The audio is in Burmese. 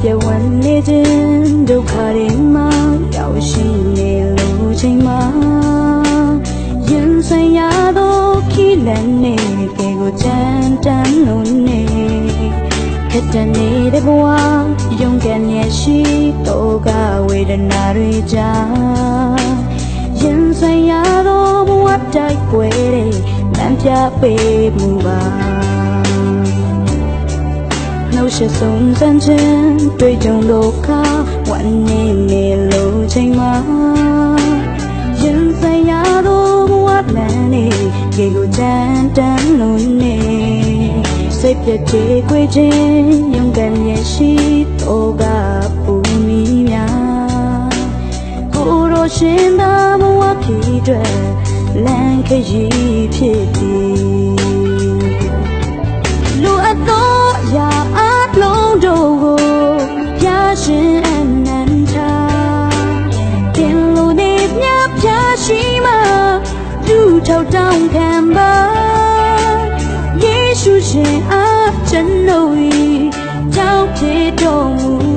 ပြဝန်းနေခြင်းဒုက္ခတွေမှာရောက်ရှိနေလို့ချိန်မှာရင်ဆိုင်ရသောခီလန်နေကဲကိုကြမ်းတမ်းလို့နေခက်တန်နေတဲ့ဘဝယုံကန်ရရှိတော့ကဝေဒနာတွေကြားရင်ဆိုင်ရသောဘဝတိုက်ွယ်တွေလမ်းပြပေးမှုပါ နှုတ်ရှဆုံးစမ်းခြင်းတွေ့ကြုံဒုက္ခဝန်နေနေလို့ချိန်မှာရင်ဆိုင်ရသောဘဝလမ်းနေကေကိုကြမ်းတမ်းလို့နေစိတ်ပြည့်ကြွေခွေခြင်းယုံကန်ရရှိတော့ကပူမီများကိုယ်တော်ရှင်သာဘဝဖြစ်အတွက်လမ်းခရီးဖြစ်သ တင်လို့နေမြပြရှိမှလူထောက်တောင်းခံပါယေရှုရှင်အားကျွန်ုပ်၏ကြောင့်ဖြစ်တော်မ